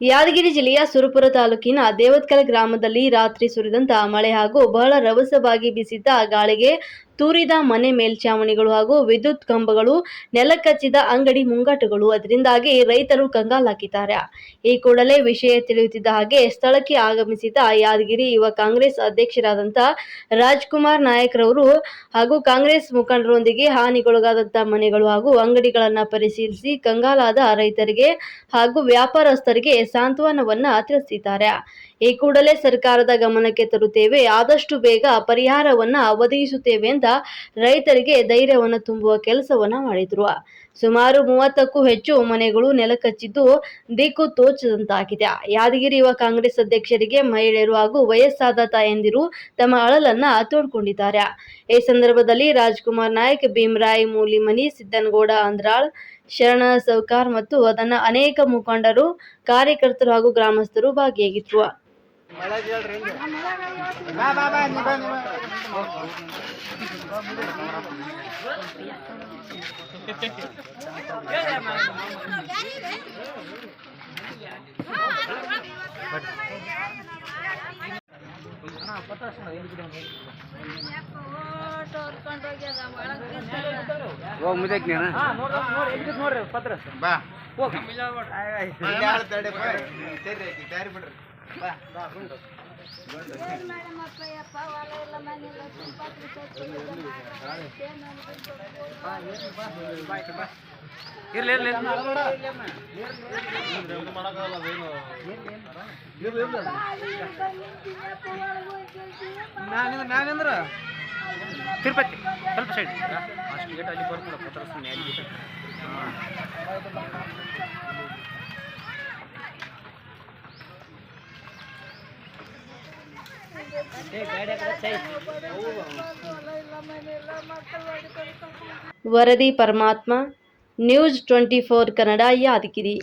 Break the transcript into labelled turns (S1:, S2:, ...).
S1: ಯಾದಗಿರಿ ಜಿಲ್ಲೆಯ ಸುರಪುರ ತಾಲೂಕಿನ ದೇವತ್ಕಲ್ ಗ್ರಾಮದಲ್ಲಿ ರಾತ್ರಿ ಸುರಿದಂತ ಮಳೆ ಹಾಗೂ ಬಹಳ ರಭಸವಾಗಿ ಬೀಸಿದ್ದ ಗಾಳಿಗೆ ತೂರಿದ ಮನೆ ಮೇಲ್ಛಾವಣಿಗಳು ಹಾಗೂ ವಿದ್ಯುತ್ ಕಂಬಗಳು ನೆಲಕಚ್ಚಿದ ಅಂಗಡಿ ಮುಂಗಟ್ಟುಗಳು. ಅದರಿಂದಾಗಿ ರೈತರು ಕಂಗಾಲಾಗಿದ್ದಾರೆ. ಈ ಕೂಡಲೇ ವಿಷಯ ತಿಳಿಯುತ್ತಿದ್ದ ಹಾಗೆ ಸ್ಥಳಕ್ಕೆ ಆಗಮಿಸಿದ ಯಾದಗಿರಿ ಯುವ ಕಾಂಗ್ರೆಸ್ ಅಧ್ಯಕ್ಷರಾದಂತಹ ರಾಜ್ಕುಮಾರ್ ನಾಯಕ್ ರವರು ಹಾಗೂ ಕಾಂಗ್ರೆಸ್ ಮುಖಂಡರೊಂದಿಗೆ ಹಾನಿಗೊಳಗಾದಂತಹ ಮನೆಗಳು ಹಾಗೂ ಅಂಗಡಿಗಳನ್ನು ಪರಿಶೀಲಿಸಿ ಕಂಗಾಲಾದ ರೈತರಿಗೆ ಹಾಗೂ ವ್ಯಾಪಾರಸ್ಥರಿಗೆ ಸಾಂತ್ವನವನ್ನ ತಿಳಿಸಿದ್ದಾರೆ. ಈ ಕೂಡಲೇ ಸರ್ಕಾರದ ಗಮನಕ್ಕೆ ತರುತ್ತೇವೆ. ಆದಷ್ಟು ಬೇಗ ಪರಿಹಾರವನ್ನ ಒದಗಿಸುತ್ತೇವೆ ಅಂತ ರೈತರಿಗೆ ಧೈರ್ಯವನ್ನು ತುಂಬುವ ಕೆಲಸವನ್ನ ಮಾಡಿದ್ರು. ಸುಮಾರು ಮೂವತ್ತಕ್ಕೂ ಹೆಚ್ಚು ಮನೆಗಳು ನೆಲಕಚ್ಚಿದ್ದು ದಿಕ್ಕು ತೋಚದಂತಾಗಿದೆ. ಯಾದಗಿರಿ ಯುವ ಕಾಂಗ್ರೆಸ್ ಅಧ್ಯಕ್ಷರಿಗೆ ಮಹಿಳೆಯರು ಹಾಗೂ ವಯಸ್ಸಾದ ತಾಯಂದಿರು ತಮ್ಮ ಅಳಲನ್ನ ತೋಡ್ಕೊಂಡಿದ್ದಾರೆ. ಈ ಸಂದರ್ಭದಲ್ಲಿ ರಾಜ್ಕುಮಾರ್ ನಾಯಕ್, ಭೀಮರಾಯ್ ಮೂಲಿಮನಿ, ಸಿದ್ದನಗೌಡ ಅಂದ್ರಾಳ್, ಶರಣ ಸೌಕಾರ್ ಮತ್ತು ಅದನ್ನ ಅನೇಕ ಮುಖಂಡರು, ಕಾರ್ಯಕರ್ತರು ಹಾಗೂ ಗ್ರಾಮಸ್ಥರು ಭಾಗಿಯಾಗಿದ್ರು.
S2: ಹೋಗ್ ಮುದಕ್ ನೀನ ಬಾ ಹೋಗ್ ಇಲ್ಲಿ ಆಳ್ ತಡೆ ಬಾ. ಸರಿ ಆಕಿ, ದಾರಿ ಬಿಡ್ರಿ ಬಾ ಬಾ ಹುಂಡು. ಇರ್ಲಿ ಇರ್ಲಿ ನಾನಿಂದ್ರ ನಾನಿಂದ್ರ ತಿರುಪತಿ ಸ್ವಲ್ಪ ಸೈಡ್ ಅಷ್ಟು ಗೇಟ್ ಅಲ್ಲಿ ಬರ್ತಾರೆ ಪತ್ರ ಸುಮ್ಮನೆ ಅಲ್ಲಿ
S1: ವರದಿ Paramatma news twenty four Kannada Yadagiri.